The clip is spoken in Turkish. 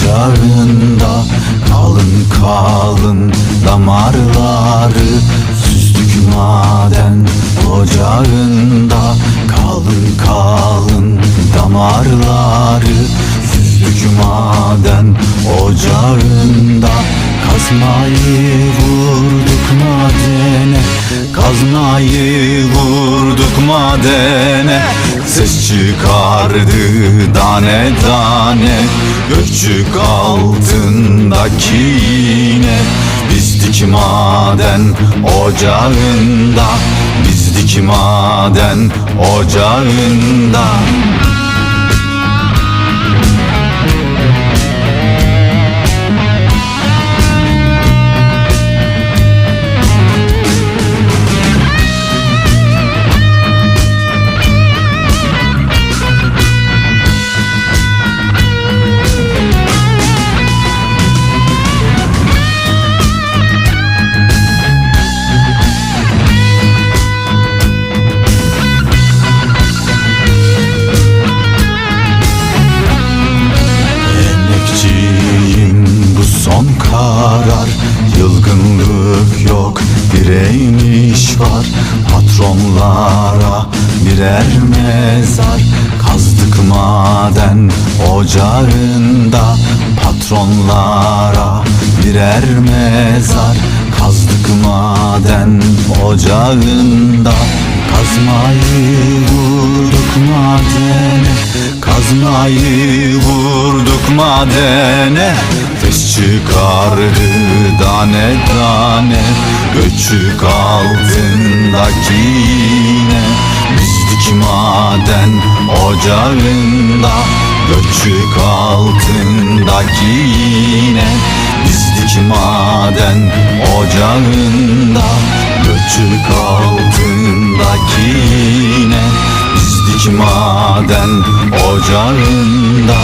rüzgarında Kalın kalın damarları Süzdük maden ocağında Kalın kalın damarları Süzdük maden ocağında Kazmayı vurduk madene Kazmayı vurduk madene. Ses çıkardı tane tane Gökçük altındaki yine Bizdik maden ocağında Bizdik maden ocağında karar. Yılgınlık yok direniş var. Patronlara birer mezar. Kazdık maden ocağında Patronlara birer mezar. Kazdık maden ocağında Kazmayı vurduk madene Kazmayı vurduk madene Ses çıkardı tane tane Göçük altındaki yine Bizdik maden ocağında Göçük altındaki yine Bizdik maden ocağında Göçük altındaki yine Bizdik maden ocağında